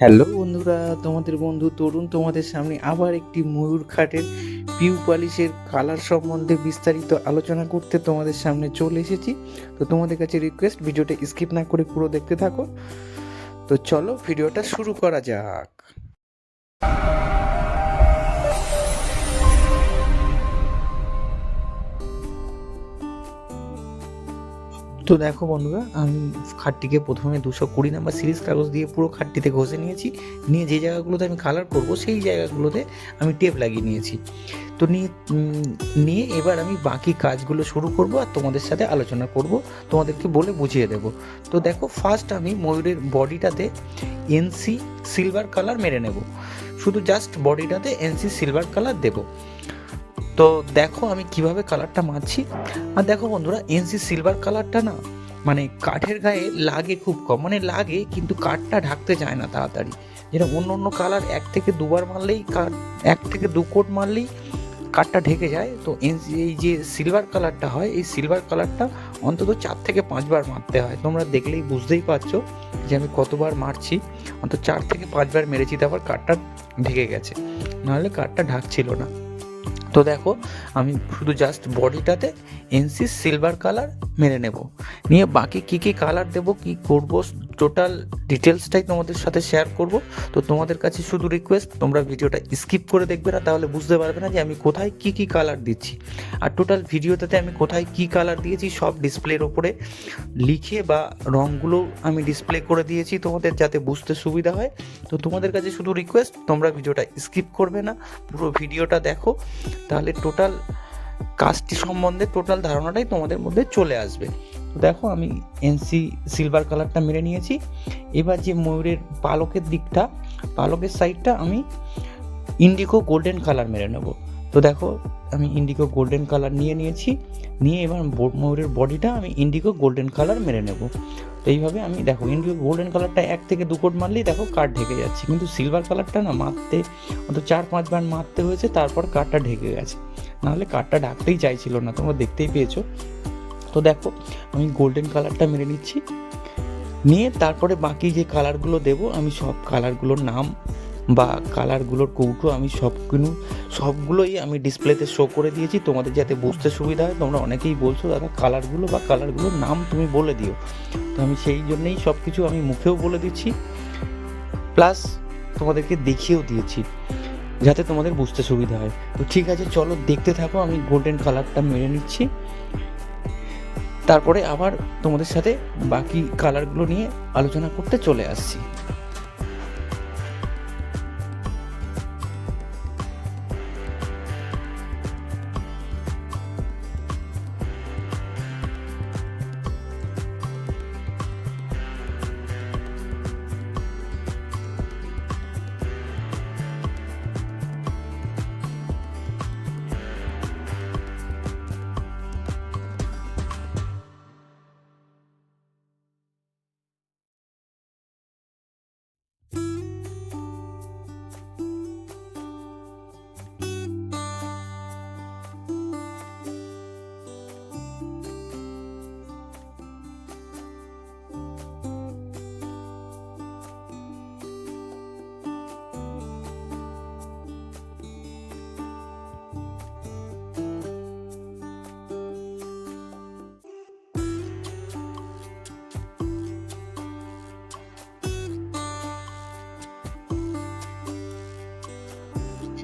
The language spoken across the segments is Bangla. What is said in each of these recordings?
হ্যালো বন্ধুরা, তোমাদের বন্ধু তরুণ তোমাদের সামনে আবার একটি ময়ূর খাটের পিউ পালিশের কালার সম্বন্ধে বিস্তারিত আলোচনা করতে তোমাদের সামনে চলে এসেছি। তো তোমাদের কাছে রিকোয়েস্ট ভিডিওটা স্কিপ না করে পুরো দেখতে থাকো। তো চলো, ভিডিওটা শুরু করা যাক। তো দেখো বন্ধুরা, আমি খাটটিকে প্রথমে দুশো কুড়ি নাম্বার সিরিজ কাগজ দিয়ে পুরো খাটটিতে ঘষে নিয়েছি। নিয়ে যে জায়গাগুলোতে আমি কালার করব, সেই জায়গাগুলোতে আমি টেপ লাগিয়ে নিয়েছি। তো নিয়ে নিয়ে এবার আমি বাকি কাজগুলো শুরু করব আর তোমাদের সাথে আলোচনা করব, তোমাদেরকে বলে বুঝিয়ে দেব। তো দেখো ফার্স্ট আমি ময়ূরের বডিটাতে এনসি সিলভার কালার মেরে নেব। শুধু জাস্ট বডিটাতে এনসি সিলভার কালার দেবো। তো দেখো আমি কীভাবে কালারটা মারছি। আর দেখো বন্ধুরা এনসি সিলভার কালারটা না মানে কাঠের গায়ে লাগে খুব কম মানে লাগে কিন্তু কাঠটা ঢাকতে চায় না তাড়াতাড়ি। যেটা অন্য অন্য কালার এক থেকে দুবার মারলেই কাঠ, এক থেকে দু কোট মারলেই কাঠটা ঢেকে যায়। তো এই যে সিলভার কালারটা হয়, এই সিলভার কালারটা অন্তত চার থেকে পাঁচবার মারতে হয়। তোমরা দেখলেই বুঝতেই পারছ যে আমি কতবার মারছি। অন্তত চার থেকে পাঁচবার মেরেছি, তারপর কাঠটা ঢেকে গেছে। নাহলে কাঠটা ঢাকছিল না। তো দেখো, আমি শুধু জাস্ট বডিটাতে এনসি সিলভার কালার মেরে নেব। নিয়ে বাকি কী কী কালার দেবো, কী করব টোটাল ডিটেলসটাই তোমাদের সাথে শেয়ার করব। তো তোমাদের কাছে শুধু রিকোয়েস্ট তোমরা ভিডিওটা স্কিপ করে দেখবে না, তাহলে বুঝতে পারবে না যে আমি কোথায় কী কী কালার দিচ্ছি। আর টোটাল ভিডিওটাতে আমি কোথায় কী কালার দিয়েছি, সব ডিসপ্লের ওপরে লিখে বা রঙগুলো আমি ডিসপ্লে করে দিয়েছি তোমাদের যাতে বুঝতে সুবিধা হয়। তো তোমাদের কাছে শুধু রিকোয়েস্ট তোমরা ভিডিওটা স্কিপ করবে না, পুরো ভিডিওটা দেখো। তাহলে টোটাল কাজটি সম্বন্ধে টোটাল ধারণাটাই তোমাদের মধ্যে চলে আসবে। দেখো আমি এনসি সিলভার কালারটা মেরে নিয়েছি। এবার যে ময়ূরের পালকের দিকটা, পালকের সাইডটা আমি ইন্ডিগো গোল্ডেন কালার মেরে নেব। তো দেখো, আমি ইন্ডিগো গোল্ডেন কালার নিয়ে নিয়েছি। নিয়ে এবার ময়ূরের বডিটা আমি ইন্ডিগো গোল্ডেন কালার মেরে নেব। তো এইভাবে আমি, দেখো ইন্ডিগো গোল্ডেন কালারটা এক থেকে দু কোট মারলেই দেখো কাঠ ঢেকে যাচ্ছে। কিন্তু সিলভার কালারটা না মারতে, অন্তত চার পাঁচবার মারতে হয়েছে, তারপর কাঠটা ঢেকে গেছে। নাহলে কাঠটা ডাকতেই চাইছিল না, তোমরা দেখতেই পেয়েছ। তো দেখো, আমি গোল্ডেন কালারটা মেরে নিচ্ছি। নিয়ে তারপরে বাকি যে কালারগুলো দেবো, আমি সব কালারগুলোর নাম বা কালারগুলোর কৌটো আমি সবগুলো সবগুলোই আমি ডিসপ্লেতে শো করে দিয়েছি। তোমাদের যাতে বুঝতে সুবিধা হয়, তোমরা অনেকেই বলছো, দাদা কালারগুলো বা কালারগুলোর নাম তুমি বলে দিও। তো আমি সেই জন্যেই সব কিছু আমি মুখেও বলে দিচ্ছি। প্লাস তোমাদেরকে দেখিয়েও দিয়েছি। যাতে তোমাদের বুঝতে সুবিধা হয়। তো ঠিক আছে, চলো দেখতে থাকো, আমি গোল্ডেন কালারটা মেরে নিচ্ছি। তারপরে আবার তোমাদের সাথে বাকি কালারগুলো নিয়ে আলোচনা করতে চলে আসছি।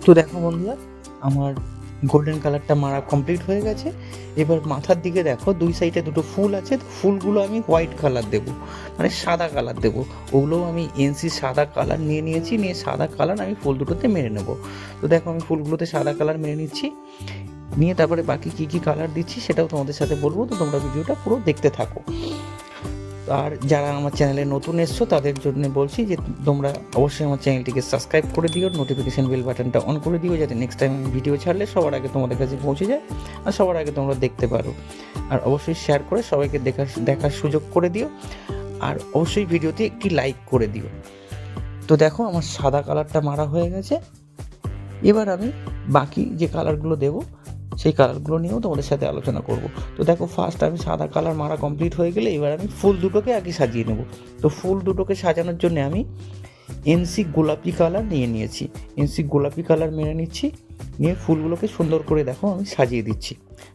তো দেখো বন্ধুরা, আমার গোল্ডেন কালারটা মারা কমপ্লিট হয়ে গেছে। এবার মাথার দিকে দেখো, দুই সাইডে দুটো ফুল আছে, তো ফুলগুলো আমি হোয়াইট কালার দেবো মানে সাদা কালার দেবো। ওগুলোও আমি এনসি সাদা কালার নিয়ে নিয়েছি, নিয়ে সাদা কালার আমি ফুল দুটোতে মেরে নেব। তো দেখো, আমি ফুলগুলোতে সাদা কালার মেরে নিচ্ছি। নিয়ে তারপরে বাকি কী কী কালার দিচ্ছি সেটাও তোমাদের সাথে বলব, তো তোমরা ভিডিওটা পুরো দেখতে থাকো। আর যারা আমার চ্যানেলে নতুন এসছো, তাদের জন্য বলছি যে তোমরা অবশ্যই আমার চ্যানেলটিকে সাবস্ক্রাইব করে দিও নোটিফিকেশান বেল বাটনটা অন করে দিও, যাতে নেক্সট টাইম আমি ভিডিও ছাড়লে সবার আগে তোমাদের কাছে পৌঁছে যায় আর সবার আগে তোমরা দেখতে পারো। আর অবশ্যই শেয়ার করে সবাইকে দেখার দেখার সুযোগ করে দিও আর অবশ্যই ভিডিওতে একটি লাইক করে দিও। তো দেখো আমার সাদা কালারটা মারা হয়ে গেছে। এবার আমি বাকি যে কালারগুলো দেবো সেই কালারগুলো নিয়েও তোমাদের সাথে আলোচনা করব। তো দেখো ফার্স্ট আমি সাদা কালার মারা কমপ্লিট হয়ে গেলে এবার আমি ফুল দুটোকে আগে সাজিয়ে নেব। তো ফুল দুটোকে সাজানোর জন্য আমি এনসি গোলাপি কালার নিয়ে নিয়েছি। এনসি গোলাপি কালার মেরে নিচ্ছি, নিয়ে ফুলগুলোকে সুন্দর করে দেখো আমি সাজিয়ে দিচ্ছি।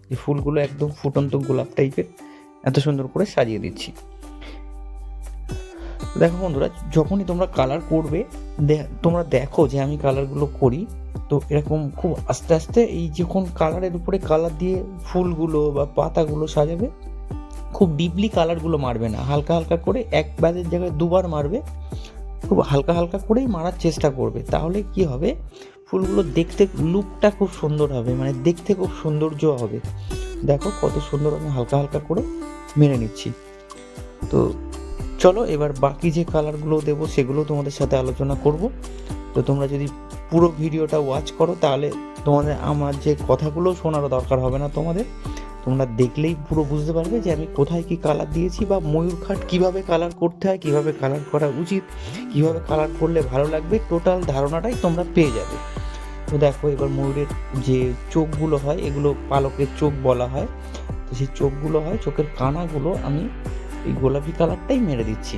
যে ফুলগুলো একদম ফুটন্ত গোলাপ টাইপের, এত সুন্দর করে সাজিয়ে দিচ্ছি। দেখো বন্ধুরা, যখনই তোমরা কালার করবে তোমরা দেখো যে আমি কালারগুলো করি তো এরকম খুব আস্তে আস্তে এই যখন কালারের উপরে কালার দিয়ে ফুলগুলো বা পাতাগুলো সাজাবে, খুব ডিপলি কালারগুলো মারবে না। হালকা হালকা করে এক ব্যাজের জায়গায় দুবার মারবে, খুব হালকা হালকা করেই মারার চেষ্টা করবে। তাহলে কি হবে? ফুলগুলো দেখতে লুকটা খুব সুন্দর হবে মানে দেখতে খুব সৌন্দর্য হবে। দেখো কত সুন্দর আমি হালকা হালকা করে মেরে নিচ্ছি। তো চলো এবার বাকি যে কালারগুলো দেবো সেগুলো তোমাদের সাথে আলোচনা করব। তো তোমরা যদি পুরো ভিডিওটা ওয়াচ করো, তাহলে তোমাদের আমার যে কথাগুলো শোনারও দরকার হবে না তোমাদের। তোমরা দেখলেই পুরো বুঝতে পারবে যে আমি কোথায় কি কালার দিয়েছি বা ময়ূর খাট কীভাবে কালার করতে হয়, কীভাবে কালার করা উচিত, কীভাবে কালার করলে ভালো লাগবে টোটাল ধারণাটাই তোমরা পেয়ে যাবে। তো দেখো, এবার ময়ূরের যে চোখগুলো হয়, এগুলো পালকের চোখ বলা হয়। তো সেই চোখগুলো হয়, চোখের কানাগুলো আমি এই গোলাপি কালারটাই মেরে দিচ্ছি।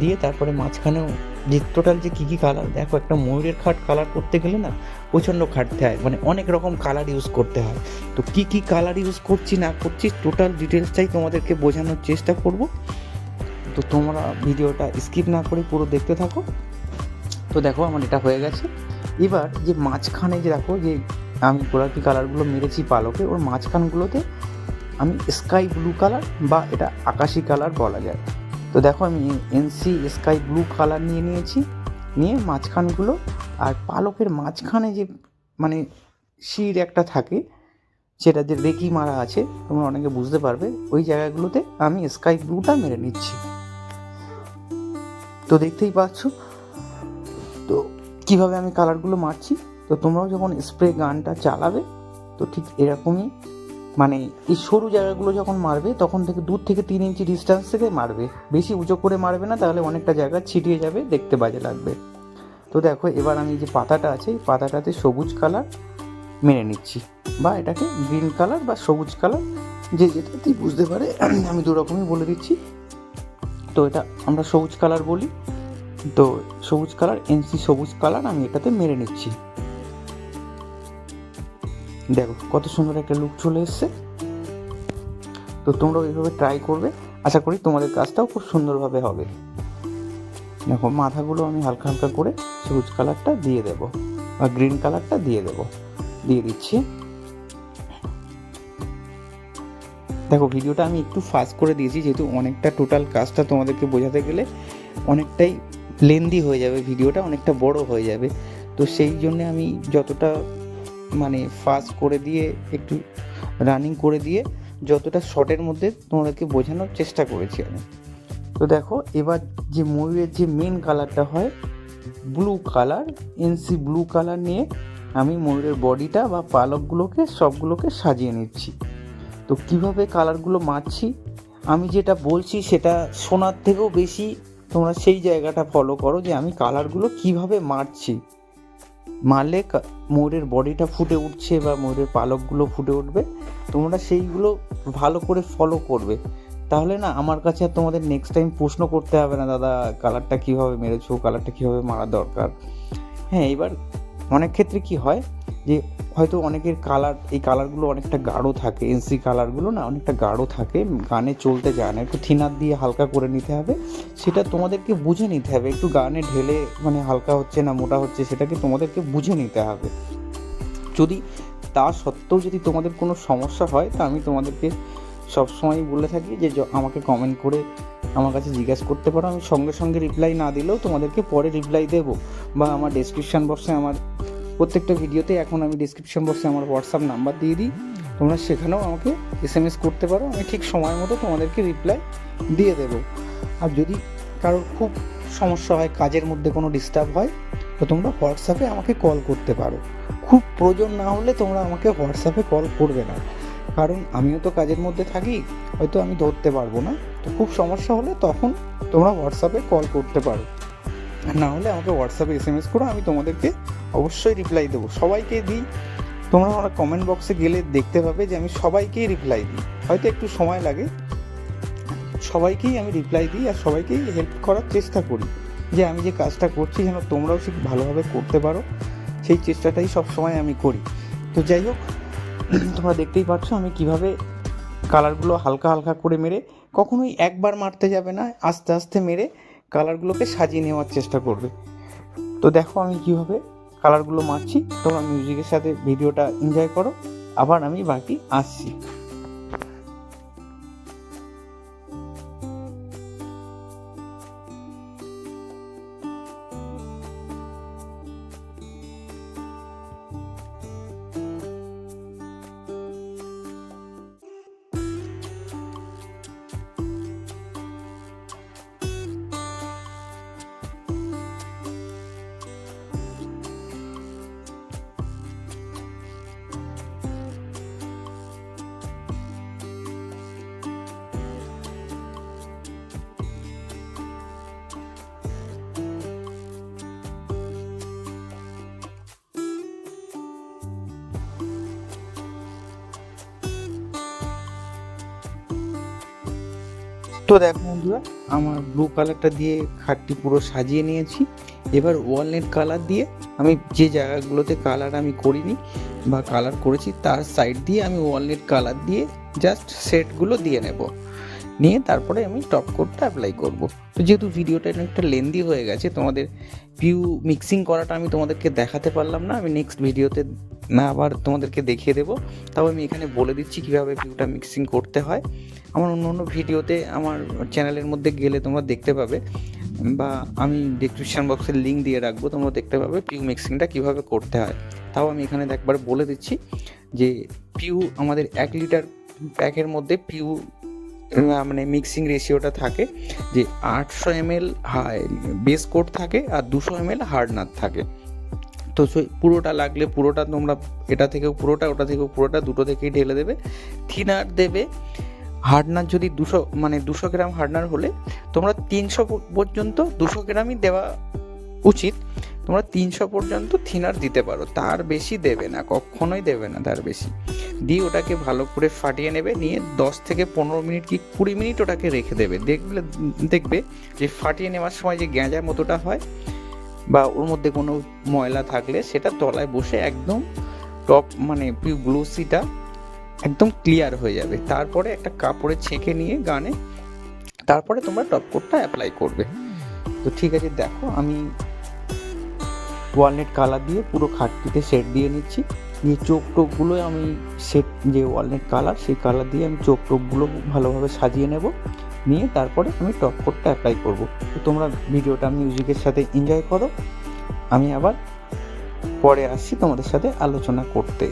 দিয়ে তারপরে মাঝখানেও যে টোটাল যে কী কী কালার দেখো একটা ময়ূরের খাট কালার করতে গেলে না প্রচণ্ড খাটতে হয় মানে অনেক রকম কালার ইউজ করতে হয়। তো কী কী কালার ইউজ করছি না করছি টোটাল ডিটেলসটাই তোমাদেরকে বোঝানোর চেষ্টা করব। তো তোমরা ভিডিওটা স্কিপ না করে পুরো দেখতে থাকো। তো দেখো আমার এটা হয়ে গেছে। এবার যে মাঝখানে যে দেখো যে আমি গোলাপি কালারগুলো মেরেছি পালকে, ওর মাঝখানগুলোতে আমি স্কাই ব্লু কালার বা এটা আকাশি কালার বলা যায়। তো দেখো আমি এনসি স্কাই ব্লু কালার নিয়ে নিয়েছি, নিয়ে মাঝখানগুলো আর পালকের মাঝখানে যে মানে শির একটা থাকে সেটা যে রেকি মারা আছে, তোমরা অনেকে বুঝতে পারবে, ওই জায়গাগুলোতে আমি স্কাই ব্লুটা মেরে নিচ্ছি। তো দেখতেই পাচ্ছ, তো কীভাবে আমি কালারগুলো মারছি? তো তোমরাও যখন স্প্রে গানটা চালাবে, তো ঠিক এরকমই মানে এই সরু জায়গাগুলো যখন মারবে, তখন থেকে দূর থেকে তিন ইঞ্চি ডিস্টেন্স থেকে মারবে। বেশি উঁচু করে মারবে না, তাহলে অনেকটা জায়গা ছিটিয়ে যাবে, দেখতে বাজে লাগবে। তো দেখো, এবার আমি যে পাতাটা আছে, এই পাতাটাতে সবুজ কালার মেরে নিচ্ছি। বা এটাকে গ্রিন কালার বা সবুজ কালার যে যেটা যেটাতেই বুঝতে পারে, আমি দুরকমই বলে দিচ্ছি। তো এটা আমরা সবুজ কালার বলি। তো সবুজ কালার এনসি সবুজ কালার আমি এটাতে মেরে নিচ্ছি। দেখো, কত সুন্দর একটা লুক চলে এসছে। তো তোমরাও এইভাবে ট্রাই করবে। আশা করি তোমাদের কাজটাও খুব সুন্দরভাবে হবে। দেখো, মাথাগুলো আমি হালকা হালকা করে সবুজ কালারটা দিয়ে দেব, বা গ্রিন কালারটা দিয়ে দেব। দিয়ে দিচ্ছি। দেখো, ভিডিওটা আমি একটু ফাস্ট করে দিয়েছি, যেহেতু অনেকটা টোটাল কাজটা তোমাদেরকে বোঝাতে গেলে অনেকটাই লেন্দি হয়ে যাবে ভিডিওটা, অনেকটা বড় হয়ে যাবে। তো সেই জন্য আমি যতটা মানে ফাস্ট করে দিয়ে, একটু রানিং করে দিয়ে যতটা শর্টের মধ্যে তোমাদেরকে বোঝানোর চেষ্টা করেছি আমি। তো দেখো, এবার যে ময়ূরের যে মেন কালারটা হয় blue colour NC blue colour নিয়ে আমি ময়ূরের বডিটা বা পালকগুলোকে, সবগুলোকে সাজিয়ে নিচ্ছি। তো কীভাবে কালারগুলো মারছি? আমি যেটা বলছি সেটা শোনার থেকেও বেশি তোমরা সেই জায়গাটা ফলো করো যে আমি কালারগুলো কীভাবে মারছি। মারলে ময়ূরের বডিটা ফুটে উঠছে বা ময়ূরের পালকগুলো ফুটে উঠবে, তোমরা সেইগুলো ভালো করে ফলো করবে। তাহলে না, আমার কাছে আর তোমাদের নেক্সট টাইম প্রশ্ন করতে হবে না, দাদা কালারটা কীভাবে মেরেছো? কালারটা কীভাবে মারা দরকার? হ্যাঁ এবার অনেক ক্ষেত্রে কি হয় যে হয়তো অনেকের কালার এই কালারগুলো অনেকটা গাঢ় থাকে এনসি কালারগুলো না অনেকটা গাঢ় থাকে, গানে চলতে যায় না, একটু থিনার দিয়ে হালকা করে নিতে হবে। সেটা তোমাদেরকে বুঝে নিতে হবে, একটু গানে ঢেলে মানে হালকা হচ্ছে না, মোটা হচ্ছে সেটাকে তোমাদেরকে বুঝে নিতে হবে। যদি তা সত্ত্বেও যদি তোমাদের কোনো সমস্যা হয়, তা আমি তোমাদেরকে সবসময় বলে থাকি যে আমাকে কমেন্ট করে আমার কাছে জিজ্ঞাসা করতে পারো। আমি সঙ্গে সঙ্গে রিপ্লাই না দিলেও তোমাদেরকে পরে রিপ্লাই দেবো। বা আমার ডেসক্রিপশান বক্সে আমার প্রত্যেকটা ভিডিওতে এখন আমি ডিসক্রিপশন বক্সে আমার হোয়াটসঅ্যাপ নাম্বার দিয়ে দিই। তোমরা সেখানেও আমাকে এস এম এস করতে পারো। আমি ঠিক সময় মতো তোমাদেরকে রিপ্লাই দিয়ে দেবো। আর যদি কারোর খুব সমস্যা হয়, কাজের মধ্যে কোনো ডিস্টার্ব হয়, তো তোমরা হোয়াটসঅ্যাপে আমাকে কল করতে পারো। খুব প্রয়োজন না হলে তোমরা আমাকে হোয়াটসঅ্যাপে কল করবে না। কারণ আমিও তো কাজের মধ্যে থাকি, হয়তো আমি ধরতে পারব না। তো খুব সমস্যা হলে তখন তোমরা হোয়াটসঅ্যাপে কল করতে পারো। না হলে আমাকে হোয়াটসঅ্যাপে এস এম এস করো, আমি তোমাদেরকে অবশ্যই রিপ্লাই দেবো। সবাইকে দিই। তোমরা আমার কমেন্ট বক্সে গেলে দেখতে পাবে যে আমি সবাইকেই রিপ্লাই দিই। হয়তো একটু সময় লাগে। সবাইকেই আমি রিপ্লাই দিই আর সবাইকেই হেল্প করার চেষ্টা করি যে আমি যে কাজটা করছি যেন তোমরাও ঠিক ভালোভাবে করতে পারো। সেই চেষ্টাটাই সব সময় আমি করি। তো যাই হোক, তোমরা দেখতেই পাচ্ছ আমি কীভাবে কালারগুলো হালকা হালকা করে মেরে, কখনোই একবার মারতে যাবে না, আস্তে আস্তে মেরে কালারগুলোকে সাজিয়ে নেওয়ার চেষ্টা করবে। তো দেখো আমি কীভাবে কালারগুলো মারছি। তোমরা মিউজিকের সাথে ভিডিওটা এনজয় করো। আবার আমি বাকি আসছি। তো দেখো বন্ধুরা, আমার ব্লু কালারটা দিয়ে খাটটি পুরো সাজিয়ে নিয়েছি। এবার ওয়ালনেট কালার দিয়ে আমি যে জায়গাগুলোতে কালার আমি করিনি বা কালার করেছি, তার সাইড দিয়ে আমি ওয়ালনেট কালার দিয়ে জাস্ট সেটগুলো দিয়ে নেব। নিয়ে তারপরে আমি টপ কোডটা অ্যাপ্লাই করব। তো যেহেতু ভিডিওটা অনেকটা লেন্দি হয়ে গেছে, তোমাদের পিউ মিক্সিং করাটা আমি তোমাদেরকে দেখাতে পারলাম না, আমি নেক্সট ভিডিওতে না, আবার তোমাদেরকে দেখিয়ে দেবো। তাও আমি এখানে বলে দিচ্ছি কীভাবে ভিউটা মিক্সিং করতে হয়। আমার অন্য অন্য ভিডিওতে আমার চ্যানেলের মধ্যে গেলে তোমরা দেখতে পাবে, বা আমি ডিসক্রিপশান বক্সের লিঙ্ক দিয়ে রাখব, তোমরা দেখতে পাবে পিউ মিক্সিংটা কীভাবে করতে হয়। তাও আমি এখানে একবার বলে দিচ্ছি যে পিউ আমাদের এক লিটার প্যাকের মধ্যে পিউ মানে মিক্সিং রেশিওটা থাকে যে আটশো এম এমএল বেস কোট থাকে আর দুশো এম এমএল হার্ডনার থাকে। তো সেই পুরোটা লাগলে পুরোটা তোমরা এটা থেকেও পুরোটা, ওটা থেকেও পুরোটা, দুটো থেকেই ঢেলে দেবে। থিনার দেবে। হার্ডনার যদি দুশো মানে দুশো গ্রাম হার্ডনার হলে তোমরা তিনশো পর্যন্ত, দুশো গ্রামই দেওয়া উচিত। তোমরা তিনশো পর্যন্ত থিনার দিতে পারো। তার বেশি দেবে না, কখনোই দেবে না তার বেশি। দিয়ে ওটাকে ভালো করে ফাটিয়ে নেবে, নিয়ে দশ থেকে পনেরো মিনিট কি কুড়ি মিনিট ওটাকে রেখে দেবে। দেখলে, দেখবে যে ফাটিয়ে নেওয়ার সময় যে গ্যাঁজা মতোটা হয় বা ওর মধ্যে কোনো ময়লা থাকলে সেটা তলায় বসে একদম টপ মানে গ্লোসিটা একদম ক্লিয়ার হয়ে যাবে। তারপরে একটা কাপড়ে ছেঁকে নিয়ে গানে তারপরে তোমরা টপ কোটটা অ্যাপ্লাই করবে। তো ঠিক আছে, দেখো আমি ওয়ালনেট কালার দিয়ে পুরো খাটটিতে সেট দিয়ে নিচ্ছি। দিয়ে চোখ টোকগুলো আমি সেট যে ওয়ালনেট কালার সেই কালার দিয়ে আমি চোখ টোকগুলো ভালোভাবে সাজিয়ে নেব। নিয়ে তারপরে আমি টপ কোডটা অ্যাপ্লাই করব। তো তোমরা ভিডিওটা মিউজিকের সাথে এনজয় করো। আমি আবার পরে আসছি তোমাদের সাথে আলোচনা করতে।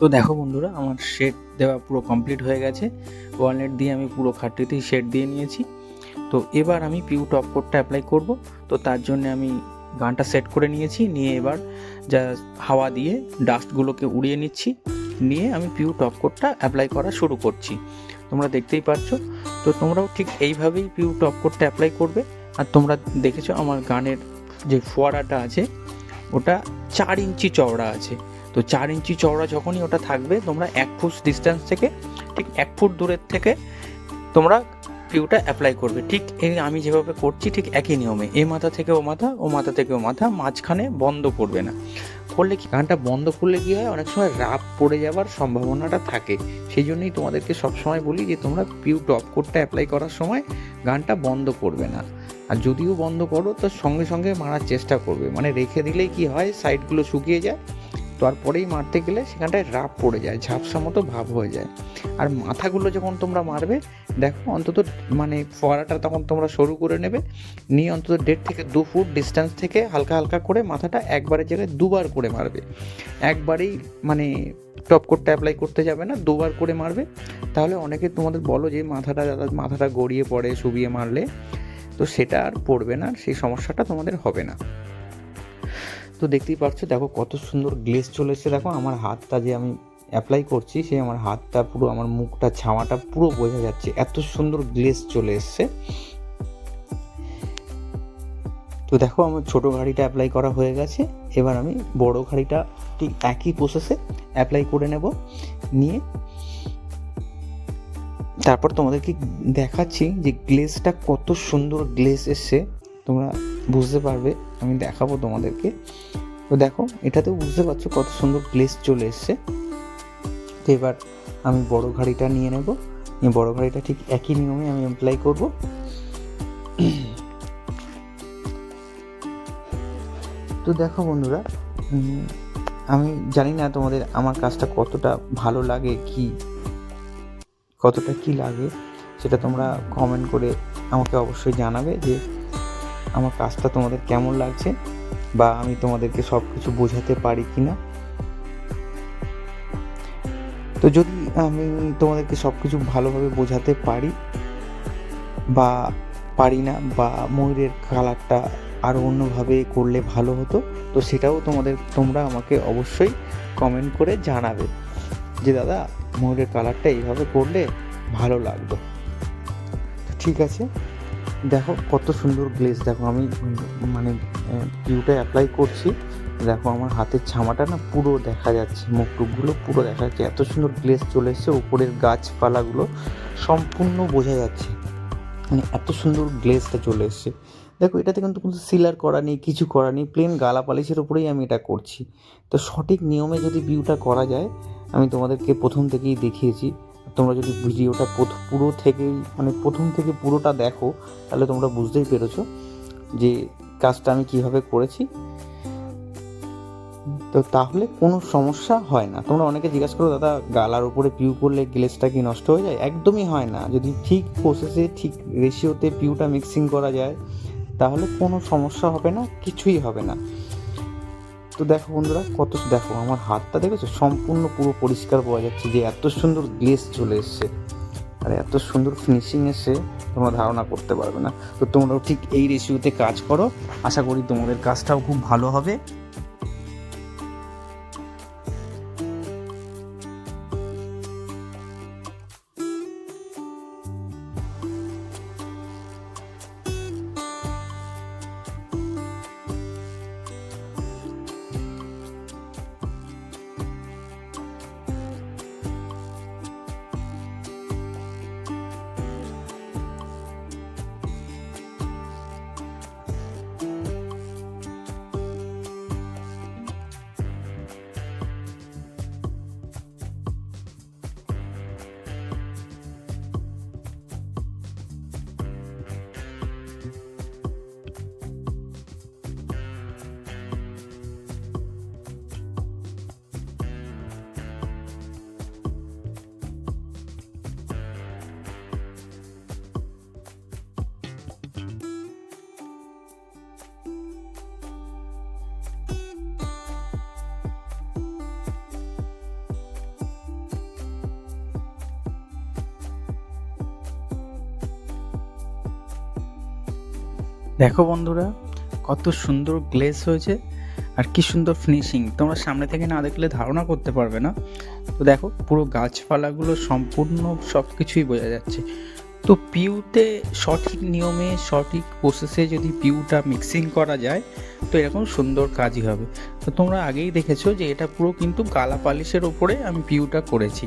তো দেখো বন্ধুরা, আমার শেড দেওয়া পুরো কমপ্লিট হয়ে গেছে। ওয়ালনেট দিয়ে আমি পুরো খাটটিতেই শেড দিয়ে নিয়েছি। তো এবার আমি পিউ টপ কোটটা অ্যাপ্লাই করব। তো তার জন্য আমি গানটা সেট করে নিয়েছি। নিয়ে এবার যা হাওয়া দিয়ে ডাস্টগুলোকে উড়িয়ে নিচ্ছি। নিয়ে আমি পিউ টপ কোটটা অ্যাপ্লাই করা শুরু করছি। তোমরা দেখতেই পাচ্ছ। তো তোমরাও ঠিক এইভাবেই পিউ টপ কোটটা অ্যাপ্লাই করবে। আর তোমরা দেখেছ আমার গানের যে ফোয়ারাটা আছে ওটা চার ইঞ্চি চওড়া আছে। তো চার ইঞ্চি চওড়া যখনই ওটা থাকবে, তোমরা এক ফুট ডিস্টেন্স থেকে, ঠিক এক ফুট দূরের থেকে তোমরা পিউটা অ্যাপ্লাই করবে। ঠিক এই আমি যেভাবে করছি ঠিক একই নিয়মে। এ মাথা থেকে ও মাথা ও মাথা থেকে ও মাথা, মাঝখানে বন্ধ করবে না। করলে কি গানটা বন্ধ করলে কি হয়? অনেক সময় রাপ পড়ে যাওয়ার সম্ভাবনাটা থাকে। সেই জন্যই তোমাদেরকে সবসময় বলি যে, তোমরা পিউ টপ কোডটা অ্যাপ্লাই করার সময় গানটা বন্ধ করবে না। আর যদিও বন্ধ করো, তো সঙ্গে সঙ্গে মারার চেষ্টা করবে। মানে রেখে দিলেই কি হয়? সাইডগুলো শুকিয়ে যায়। তারপরেই মারতে গেলে সেখানটায় রাপ পড়ে যায়, ঝাপসা মতো ভাব হয়ে যায়। আর মাথাগুলো যখন তোমরা মারবে, দেখো অন্তত মানে ফোয়ারাটা তখন তোমরা শুরু করে নেবে, নিয়ে অন্তত দেড় থেকে দু ফুট ডিস্টেন্স থেকে হালকা হালকা করে মাথাটা একবারের জায়গায় দুবার করে মারবে। একবারেই মানে টপ কোটটা অ্যাপ্লাই করতে যাবে না, দুবার করে মারবে। তাহলে অনেকে তোমাদের বলো যে মাথাটা মাথাটা গড়িয়ে পড়ে, শুবিয়ে মারলে। তো সেটা আর পড়বে না, সেই সমস্যাটা তোমাদের হবে না। তো দেখতেই পাচ্ছ, দেখো কত সুন্দর গ্লেজ চলে এসেছে। দেখো আমার হাতটা যে আমি অ্যাপ্লাই করছি সে আমার হাতটা পুরো, আমার মুখটা, ছাওয়াটা পুরো বোঝা যাচ্ছে। এত সুন্দর গ্লেজ চলে এসছে। তো দেখো আমার ছোট গাড়িটা অ্যাপ্লাই করা হয়ে গেছে। এবার আমি বড় গাড়িটা ঠিক একই প্রসেসে অ্যাপ্লাই করে নেব, নিয়ে তারপর তোমাদেরকে দেখাচ্ছি যে গ্লেজটা কত সুন্দর গ্লেজ এসছে। তোমরা বুঝতে পারবে, আমি দেখাবো তোমাদেরকে। তো দেখো, এটাতেও বুঝতে পারছ কত সুন্দর গ্লেজ চলে এসছে। তো এবার আমি বড় ঘাড়িটা নিয়ে নেব। নিয়ে বড় ঘাড়িটা ঠিক একই নিয়মে আমি অ্যাপ্লাই করব। তো দেখো বন্ধুরা আমি জানি না তোমাদের আমার কাজটা কতটা ভালো লাগে, কি, কতটা কি লাগে, সেটা তোমরা কমেন্ট করে আমাকে অবশ্যই জানাবে যে আমার কাজটা তোমাদের কেমন লাগছে বা আমি তোমাদেরকে সব কিছু বোঝাতে পারি কি না তো যদি আমি তোমাদেরকে সব কিছু ভালোভাবে বোঝাতে পারি বা পারি না বা ময়ূরের কালারটা আরও অন্যভাবে করলে ভালো হতো, তো সেটাও তোমাদের, তোমরা আমাকে অবশ্যই কমেন্ট করে জানাবে যে, দাদা, ময়ূরের কালারটা এইভাবে করলে ভালো লাগতো। ঠিক আছে। দেখো, কত সুন্দর গ্লেজ দেখো, আমি মানে কিউটা অ্যাপ্লাই করছি। দেখো, আমার হাতের ছামাটা না পুরো দেখা যাচ্ছে মুখ টুকগুলো পুরো দেখা যাচ্ছে। এত সুন্দর গ্লেজ চলে এসছে, উপরের গাছপালাগুলো সম্পূর্ণ বোঝা যাচ্ছে। মানে এত সুন্দর গ্লেজটা চলে এসছে। দেখো, এটাতে কিন্তু কোনো সিলার করা নেই, কিছু করা নেই প্লেন গালা পালিশের উপরেই আমি এটা করছি। তো সঠিক নিয়মে যদি ভিউটা করা যায়, আমি তোমাদেরকে প্রথম থেকেই দেখিয়েছি। তোমরা যদি ভিডিওটা পুরো থেকেই মানে প্রথম থেকে পুরোটা দেখো, তাহলে তোমরা বুঝতেই পেরেছ যে কাজটা আমি কীভাবে করেছি। তো তাহলে কোনো সমস্যা হয় না। তোমরা অনেকে জিজ্ঞাসা করো, দাদা, গালার উপরে পিউ করলে গ্লেসটা কি নষ্ট হয়ে যায়? একদমই হয় না। যদি ঠিক প্রসেসে ঠিক রেশিওতে পিউটা মিক্সিং করা যায়, তাহলে কোনো সমস্যা হবে না, কিছুই হবে না। তো দেখো বন্ধুরা, কত দেখো, আমার হাতটা দেখেছ? সম্পূর্ণ পুরো পরিষ্কার পাওয়া যাচ্ছে যে এত সুন্দর গ্লেস চলে এসছে। আর এত সুন্দর ফিনিশিং এসে তোমরা ধারণা করতে পারবে না। তো তোমরাও ঠিক এই রেশিওতে কাজ করো। আশা করি তোমাদের কাজটাও খুব ভালো হবে। দেখো বন্ধুরা, কত সুন্দর গ্লেজ হয়েছে আর কি সুন্দর ফিনিশিং তোমরা সামনে থেকে না দেখলে ধারণা করতে পারবে না। তো দেখো, পুরো গাছপালাগুলো সম্পূর্ণ সব কিছুই বোঝা যাচ্ছে। তো পিউতে সঠিক নিয়মে, সঠিক প্রসেসে যদি পিউটা মিক্সিং করা যায়, তো এরকম সুন্দর কাজই হবে। তো তোমরা আগেই দেখেছ যে এটা পুরো কিন্তু গালা পালিশের ওপরে আমি পিউটা করেছি।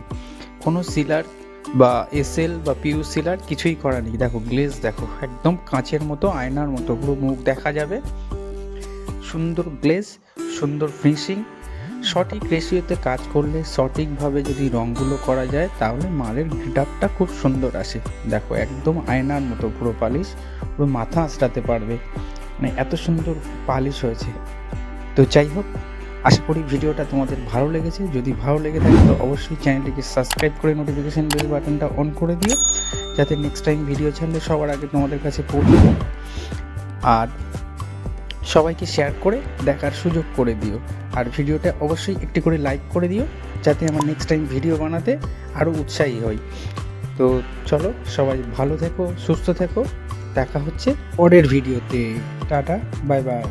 কোনো সিলার বা এসএল বা পিউ সিলার কিছুই করা নেই। দেখো গ্লেজ দেখো, একদম কাঁচের মতো, আয়নার মতো, পুরো মুখ দেখা যাবে। সুন্দর গ্লেজ সুন্দর ফিনিশিং সঠিক রেশিওতে কাজ করলে সঠিকভাবে যদি রঙগুলো করা যায়, তাহলে মালের গিটারটা খুব সুন্দর আসে। দেখো, একদম আয়নার মতো, পুরো পালিশ, পুরো মাথা আঁচড়াতে পারবে। মানে এত সুন্দর পালিশ হয়েছে। তো যাই হোক আশা করি ভিডিওটা তোমাদের ভালো লেগেছে। যদি ভালো লেগে থাকে, তো অবশ্যই চ্যানেলটিকে সাবস্ক্রাইব করে নোটিফিকেশান বেল বাটনটা অন করে দিও, যাতে নেক্সট টাইম ভিডিও ছাড়লে সবার আগে তোমাদের কাছে পৌঁছে আর সবাইকে শেয়ার করে দেখার সুযোগ করে দিও। আর ভিডিওটা অবশ্যই একটি করে লাইক করে দিও, যাতে আমার নেক্সট টাইম ভিডিও বানাতে আরও উৎসাহী হই। তো চলো, সবাই ভালো থেকো, সুস্থ থেকো। দেখা হচ্ছে পরের ভিডিওতে টাটা বাই বাই